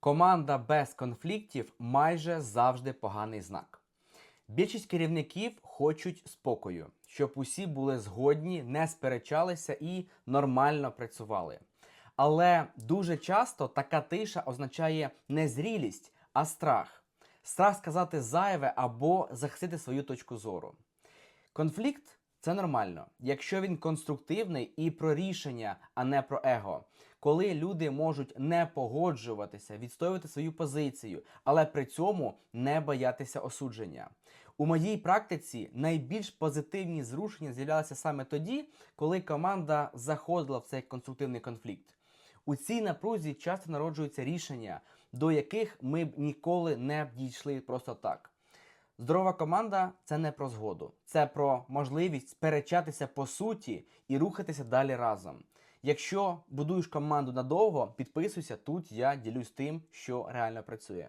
Команда без конфліктів майже завжди поганий знак. Більшість керівників хочуть спокою, щоб усі були згодні, не сперечалися і нормально працювали. Але дуже часто така тиша означає не зрілість, а страх. Страх сказати зайве або захистити свою точку зору. Конфлікт це нормально, якщо він конструктивний і про рішення, а не про его. Коли люди можуть не погоджуватися, відстоювати свою позицію, але при цьому не боятися осудження. У моїй практиці найбільш позитивні зрушення з'являлися саме тоді, коли команда заходила в цей конструктивний конфлікт. У цій напрузі часто народжуються рішення, до яких ми б ніколи не дійшли просто так. Здорова команда це не про згоду, це про можливість сперечатися по суті і рухатися далі разом. Якщо будуєш команду надовго, підписуйся тут. Я ділюсь тим, що реально працює.